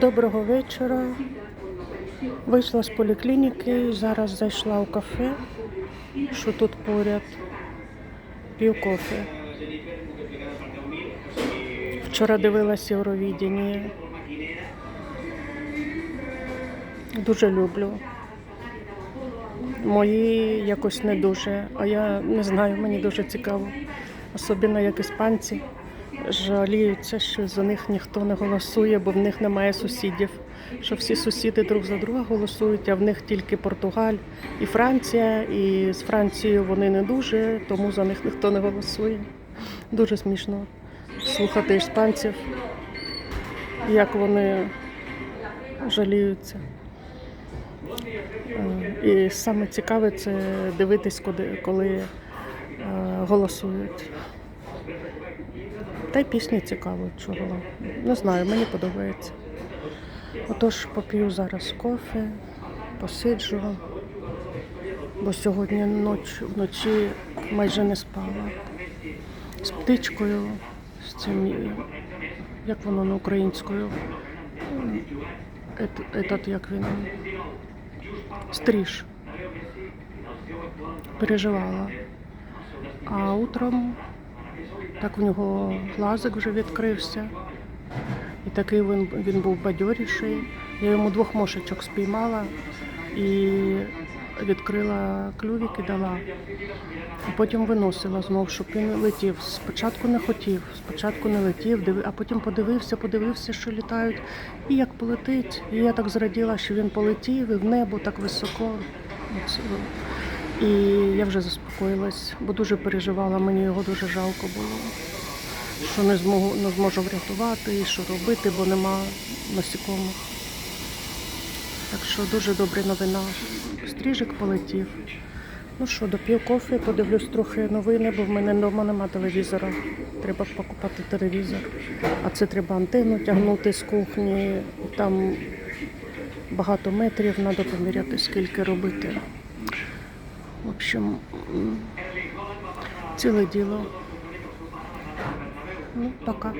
Доброго вечора. Вийшла з поліклініки, зараз зайшла у кафе, що тут поряд. П'ю кофе. Вчора дивилася Євровідіння. Дуже люблю. Мої якось не дуже, а я не знаю, мені дуже цікаво. Особливо як іспанці жаліються, що за них ніхто не голосує, бо в них немає сусідів. Що всі сусіди друг за друга голосують, а в них тільки Португаль і Франція, і з Францією вони не дуже, тому за них ніхто не голосує. Дуже смішно слухати іспанців, як вони жаліються. Е, І саме цікаве це дивитись, коли, коли е, голосують. Та й пісні цікаво, чого. Не знаю, мені подобається. Отож, поп'ю зараз кофе, посиджу, бо сьогодні ноч, вночі майже не спала. З птичкою, з цим, як воно на українською, етат, як він, стріж. Переживала. А утром так в нього глазик вже відкрився. І такий він, він був бадьоріший. Я йому двох мошечок спіймала і відкрила клювік і дала. А потім виносила знов, щоб він летів. Спочатку не хотів, спочатку не летів, а потім подивився, подивився, що літають. І як полетить. І я так зраділа, що він полетів і в небо так високо. І я вже заспокоїлась, бо дуже переживала, мені його дуже жалко було що не зможу, не зможу врятувати і що робити, бо нема насікомих. Так що дуже добра новина. Стріжик полетів. Ну що, доп'ю кофе, подивлюсь трохи новини, бо в мене вдома нема телевізора. Треба покупати телевізор. А це треба антенну тягнути з кухні. Там багато метрів, треба поміряти, скільки робити. В общем, целое діло. Ну, пока.